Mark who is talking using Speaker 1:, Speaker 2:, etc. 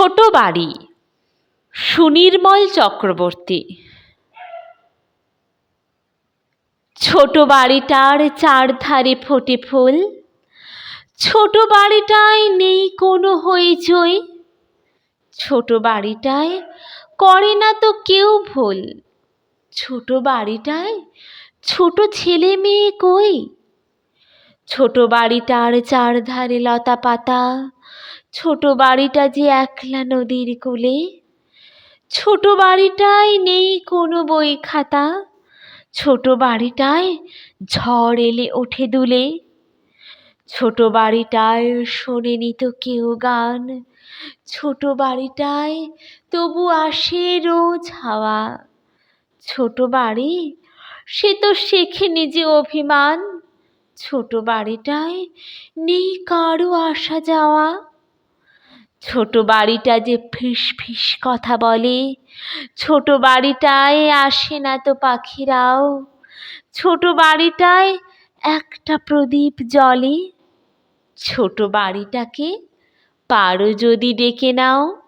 Speaker 1: ছোট বাড়ি, সুনির্মল চক্রবর্তী। ছোট বাড়িটার চারধারে ফোটে ফুল, ছোট বাড়িটায় নেই কোনো হইচই, ছোট বাড়িটায় করে না তো কেউ ভুল, ছোট বাড়িটায় ছোট ছেলে মেয়ে কই? ছোট বাড়িটার চারধারে লতা পাতা ছোট বাড়িটা যে একলা নদীর কূলে, ছোট বাড়িটায় নেই কোনো বই খাতা, ছোট বাড়িটায় ঝড় এলে ওঠে দুলে, ছোট বাড়িটায় শোনেনি তো কেউ গান, ছোট বাড়িটায় তবু আসে রোজ হাওয়া, ছোট বাড়ি সে তো শেখেনি যে অভিমান, ছোট বাড়িটায় নেই কারও আসা যাওয়া। ছোট বাড়িটা যে ফিস ফিস কথা বলে, ছোট বাড়িটায় আসে না তো পাখিরাও, ছোট বাড়িটায় একটা প্রদীপ জলে ছোট বাড়িটাকে পারো যদি ডেকে নাও।